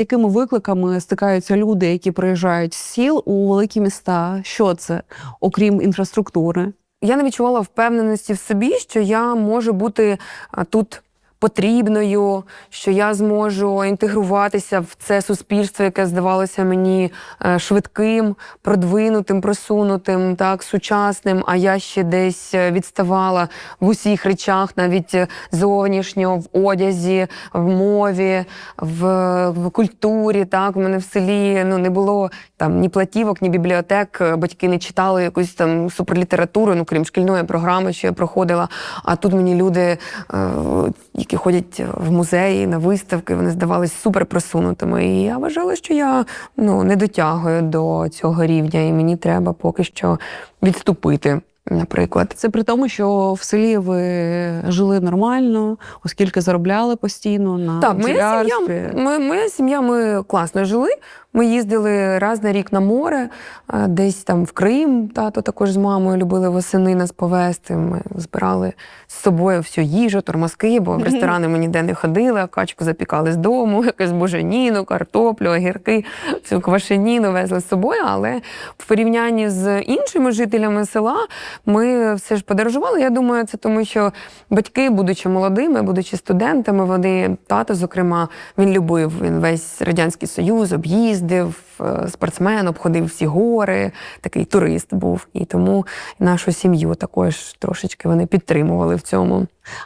Якими викликами стикаються люди, які приїжджають з сіл у великі міста? Що це, окрім інфраструктури? Я не відчувала впевненості в собі, що я можу бути тут потрібною, що я зможу інтегруватися в це суспільство, яке здавалося мені е, швидким, продвинутим, просунутим, так сучасним. А я ще десь е, відставала в усіх речах, навіть е, зовнішньо, в одязі, в мові, в, в культурі. Так, у мене в селі ну не було там ні платівок, ні бібліотек. Батьки не читали якусь там суперлітературу, ну крім шкільної програми, що я проходила. А тут мені люди, які ходять в музеї на виставки, вони здавалися суперпросунутими. І я вважала, що я ну не дотягую до цього рівня, і мені треба поки що відступити. Наприклад, Це при тому, що в селі ви жили нормально, оскільки заробляли постійно на Так, моя сім'я, ми, моя сім'я, ми класно жили. Ми їздили раз на рік на море, десь там в Крим. Тато також з мамою любили восени нас повезти. Ми збирали з собою всю їжу, тормозки, бо в ресторани ми ніде не ходили, а качку запікали з дому, якусь буженіну, картоплю, огірки, цю квашеніну везли з собою. Але в порівнянні з іншими жителями села ми все ж подорожували. Я думаю, це тому, що батьки, будучи молодими, будучи студентами, вони тато, зокрема, він любив він весь радянський союз, об'їздив е, спортсмен, обходив всі гори, такий турист був. І тому нашу сім'ю також трошечки вони підтримували в цьому.